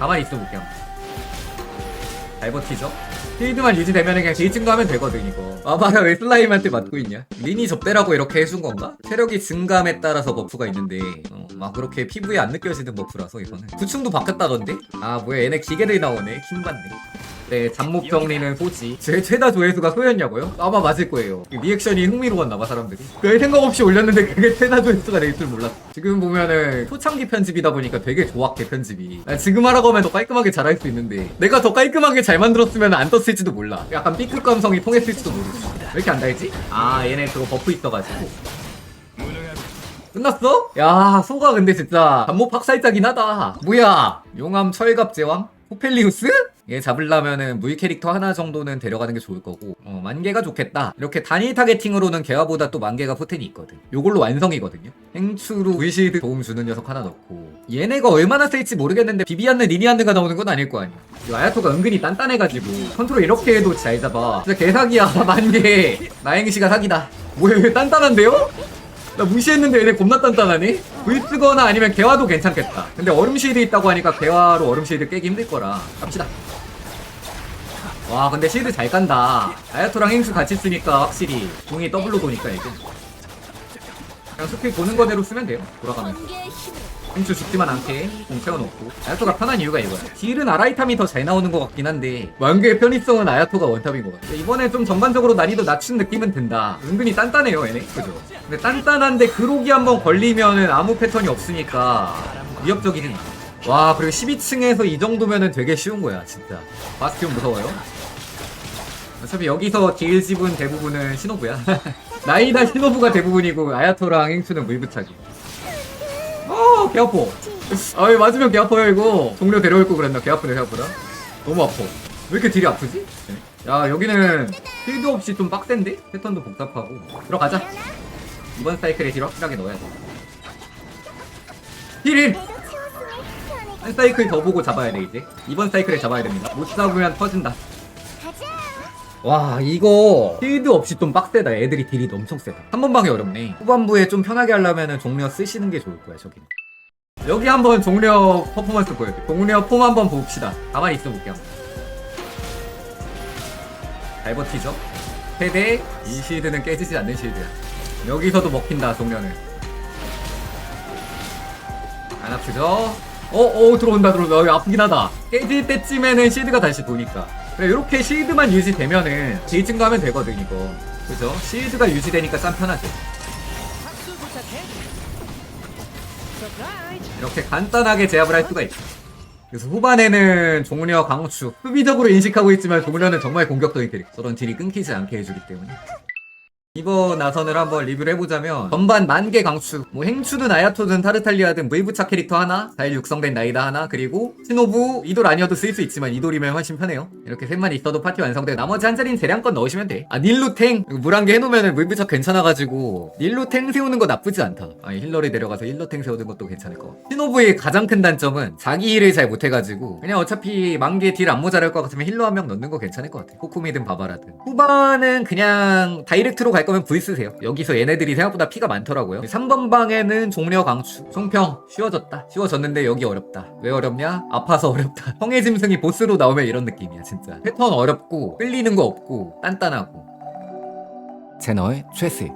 가만히 있어 볼게요. 잘 버티죠? 필드만 유지되면 그냥 제이 증가하면 되거든 이거 아마야 왜 슬라임한테 맞고 있냐 미니 접대라고 이렇게 해준 건가? 체력이 증감에 따라서 버프가 있는데 어, 막 그렇게 피부에 안 느껴지는 버프라서 이거는 구충도 바뀌었다던데? 아 뭐야 얘네 기계들이 나오네 킹받네 네 잡목 정리는 소지. 제 최다 조회수가 소였냐고요? 아마 맞을 거예요. 이 리액션이 흥미로웠나봐 사람들이. 별 생각 없이 올렸는데 그게 최다 조회수가 될 줄 몰랐어 지금 보면은 초창기 편집이다 보니까 되게 조악해 편집이. 아, 지금 하라고 하면 더 깔끔하게 잘할 수 있는데. 내가 더 깔끔하게 잘 만들었으면 안 떴을지도 몰라. 약간 B급 감성이 통했을지도 모르겠어 왜 이렇게 안 달지? 아 얘네 그거 버프 있어가지고. 끝났어? 야 소가 근데 진짜 반목 박살자긴 하다. 뭐야? 용암 철갑 제왕? 호펠리우스? 얘 잡으려면은 물 캐릭터 하나 정도는 데려가는 게 좋을 거고 어 만개가 좋겠다 이렇게 단일 타겟팅으로는 개화보다 또 만개가 포텐이 있거든 요걸로 완성이거든요 행추로 물실드 도움 주는 녀석 하나 넣고 얘네가 얼마나 쓸지 모르겠는데 비비안느 리니안느가 나오는 건 아닐 거 아니야 이 아야토가 은근히 단단해가지고 컨트롤 이렇게 해도 잘 잡아 진짜 개사기야 만개 나행시가 사기다 뭐야 왜 단단한데요? 나 무시했는데 얘네 겁나 단단하네? 불 쓰거나 아니면 개화도 괜찮겠다. 근데 얼음 쉴드 있다고 하니까 개화로 얼음 쉴드 깨기 힘들 거라. 갑시다. 와, 근데 쉴드 잘 깐다. 아야토랑 행수 같이 쓰니까 확실히 공이 더블로 도니까 이게. 그냥 스킬 보는 거대로 쓰면 돼요. 돌아가면서. 행수 죽지만 않게 공 채워놓고. 아야토가 편한 이유가 이거야. 딜은 아라이탐이 더 잘 나오는 것 같긴 한데 만개의 편의성은 아야토가 원탑인 것 같아. 이번에 좀 전반적으로 난이도 낮춘 느낌은 든다. 은근히 단단해요, 얘네. 그죠? 근데 단단한데 그로기 한번 걸리면은 아무 패턴이 없으니까 위협적이긴 해. 와, 그리고 12층에서 이 정도면은 되게 쉬운 거야, 진짜. 바스티온 무서워요? 어차피 여기서 딜 집은 대부분은 신호부야. 나이다 신호부가 대부분이고 아야토랑 행수는 물부차기. 어, 개 아파. 아, 왜 맞으면 개 아파요, 이거. 동료 데려올 거 그랬나? 개 아프네, 생각보다. 너무 아파. 왜 이렇게 딜이 아프지? 야, 여기는 필드 없이 좀 빡센데? 패턴도 복잡하고. 들어가자. 이번 사이클에 딜 확실하게 넣어야 돼. 힐! 한 사이클 더 보고 잡아야 돼, 이제. 이번 사이클에 잡아야 됩니다. 못 잡으면 터진다. 와 이거 필드 없이 좀 빡세다. 애들이 딜이 엄청 세다. 한 번 방에 어렵네. 후반부에 좀 편하게 하려면 종려 쓰시는 게 좋을 거야 저기는. 여기 한번 종려 퍼포먼스 보여줘 종려 폼 한번 봅시다. 가만히 있어 볼게요. 잘 버티죠? 세대 이 실드는 깨지지 않는 실드야. 여기서도 먹힌다 종려는. 안 아프죠? 어, 어, 들어온다, 들어온다. 여기 아프긴 하다. 깨질 때쯤에는 실드가 다시 도니까. 이렇게 실드만 유지되면은 딜 증가하면 되거든, 이거. 그죠? 실드가 유지되니까 참 편하죠. 이렇게 간단하게 제압을 할 수가 있어. 그래서 후반에는 종려 강추. 수비적으로 인식하고 있지만 종려는 정말 공격적인 캐릭터. 저런 딜이 끊기지 않게 해주기 때문에. 이번 나선을 한번 리뷰를 해보자면 전반 만개 강추 뭐 행추든 아야토든 타르탈리아든 무이부차 캐릭터 하나 잘 육성된 나이다 하나 그리고 시노부 이돌 아니어도 쓸 수 있지만 이돌이면 훨씬 편해요. 이렇게 셋만 있어도 파티 완성되고 나머지 한 자리는 재량껏 넣으시면 돼아 닐루탱! 물한개 해놓으면 무이부차 괜찮아가지고 닐루탱 세우는 거 나쁘지 않다. 아 힐러를 데려가서 힐러탱 세우는 것도 괜찮을 것 같아. 시노부의 가장 큰 단점은 자기 힐을 잘 못해가지고 그냥 어차피 만개 딜 안 모자랄 것 같으면 힐러 한 명 넣는 거 괜찮을 것 같아. 코코미든 바바라든. 후반은 그냥 다이렉트로 갈 거면 V 쓰세요. 여기서 얘네들이 생각보다 피가 많더라고요. 3번 방에는 종려 강추. 송평 쉬워졌다. 쉬워졌는데 여기 어렵다. 왜 어렵냐? 아파서 어렵다. 성의 짐승이 보스로 나오면 이런 느낌이야 진짜. 패턴 어렵고 끌리는 거 없고 단단하고. 채널 최스